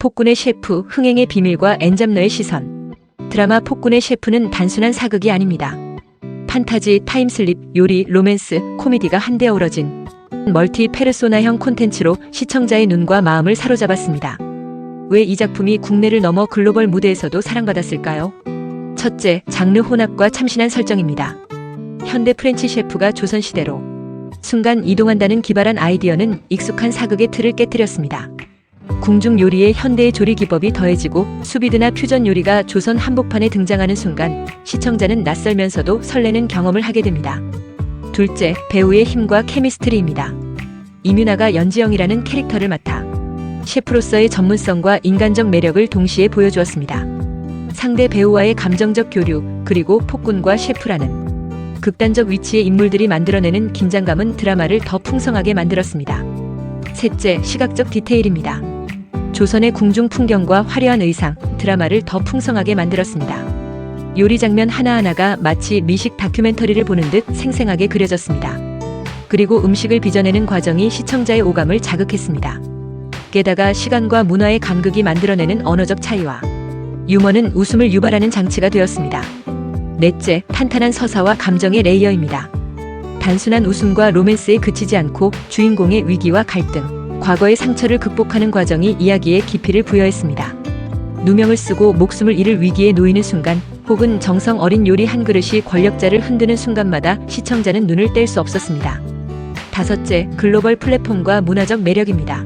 폭군의 셰프 흥행의 비밀과 엔잡너의 시선. 드라마 폭군의 셰프는 단순한 사극이 아닙니다. 판타지, 타임슬립, 요리, 로맨스, 코미디가 한데 어우러진 멀티 페르소나형 콘텐츠로 시청자의 눈과 마음을 사로잡았습니다. 왜 이 작품이 국내를 넘어 글로벌 무대에서도 사랑받았을까요? 첫째, 장르 혼합과 참신한 설정입니다. 현대 프렌치 셰프가 조선시대로 순간 이동한다는 기발한 아이디어는 익숙한 사극의 틀을 깨뜨렸습니다. 궁중 요리에 현대의 조리 기법이 더해지고 수비드나 퓨전 요리가 조선 한복판에 등장하는 순간 시청자는 낯설면서도 설레는 경험을 하게 됩니다. 둘째, 배우의 힘과 케미스트리입니다. 이민아가 연지영이라는 캐릭터를 맡아 셰프로서의 전문성과 인간적 매력을 동시에 보여주었습니다. 상대 배우와의 감정적 교류, 그리고 폭군과 셰프라는 극단적 위치의 인물들이 만들어내는 긴장감은 드라마를 더 풍성하게 만들었습니다. 셋째, 시각적 디테일입니다. 조선의 궁중 풍경과 화려한 의상, 드라마를 더 풍성하게 만들었습니다. 요리 장면 하나하나가 마치 미식 다큐멘터리를 보는 듯 생생하게 그려졌습니다. 그리고 음식을 빚어내는 과정이 시청자의 오감을 자극했습니다. 게다가 시간과 문화의 간극이 만들어내는 언어적 차이와 유머는 웃음을 유발하는 장치가 되었습니다. 넷째, 탄탄한 서사와 감정의 레이어입니다. 단순한 웃음과 로맨스에 그치지 않고 주인공의 위기와 갈등, 과거의 상처를 극복하는 과정이 이야기에 깊이를 부여했습니다. 누명을 쓰고 목숨을 잃을 위기에 놓이는 순간, 혹은 정성 어린 요리 한 그릇이 권력자를 흔드는 순간마다 시청자는 눈을 뗄 수 없었습니다. 다섯째, 글로벌 플랫폼과 문화적 매력입니다.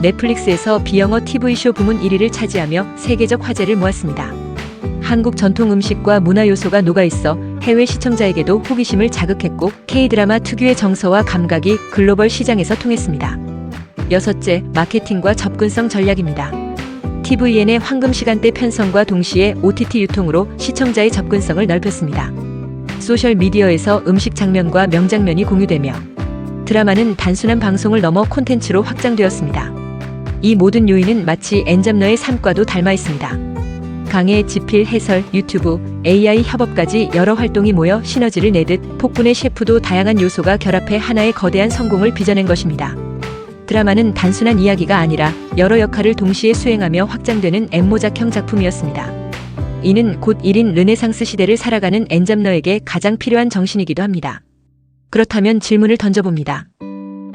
넷플릭스에서 비영어 TV쇼 부문 1위를 차지하며 세계적 화제를 모았습니다. 한국 전통 음식과 문화 요소가 녹아있어 해외 시청자에게도 호기심을 자극했고 K드라마 특유의 정서와 감각이 글로벌 시장에서 통했습니다. 여섯째, 마케팅과 접근성 전략입니다. TVN의 황금 시간대 편성과 동시에 OTT 유통으로 시청자의 접근성을 넓혔습니다. 소셜 미디어에서 음식 장면과 명장면이 공유되며 드라마는 단순한 방송을 넘어 콘텐츠로 확장되었습니다. 이 모든 요인은 마치 엔잡너의 삶과도 닮아 있습니다. 강의, 지필, 해설, 유튜브, AI 협업까지 여러 활동이 모여 시너지를 내듯 폭군의 셰프도 다양한 요소가 결합해 하나의 거대한 성공을 빚어낸 것입니다. 드라마는 단순한 이야기가 아니라 여러 역할을 동시에 수행하며 확장되는 엠모작형 작품이었습니다. 이는 곧 1인 르네상스 시대를 살아가는 엔잡너에게 가장 필요한 정신이기도 합니다. 그렇다면 질문을 던져봅니다.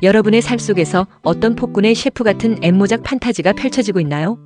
여러분의 삶 속에서 어떤 폭군의 셰프 같은 엠모작 판타지가 펼쳐지고 있나요?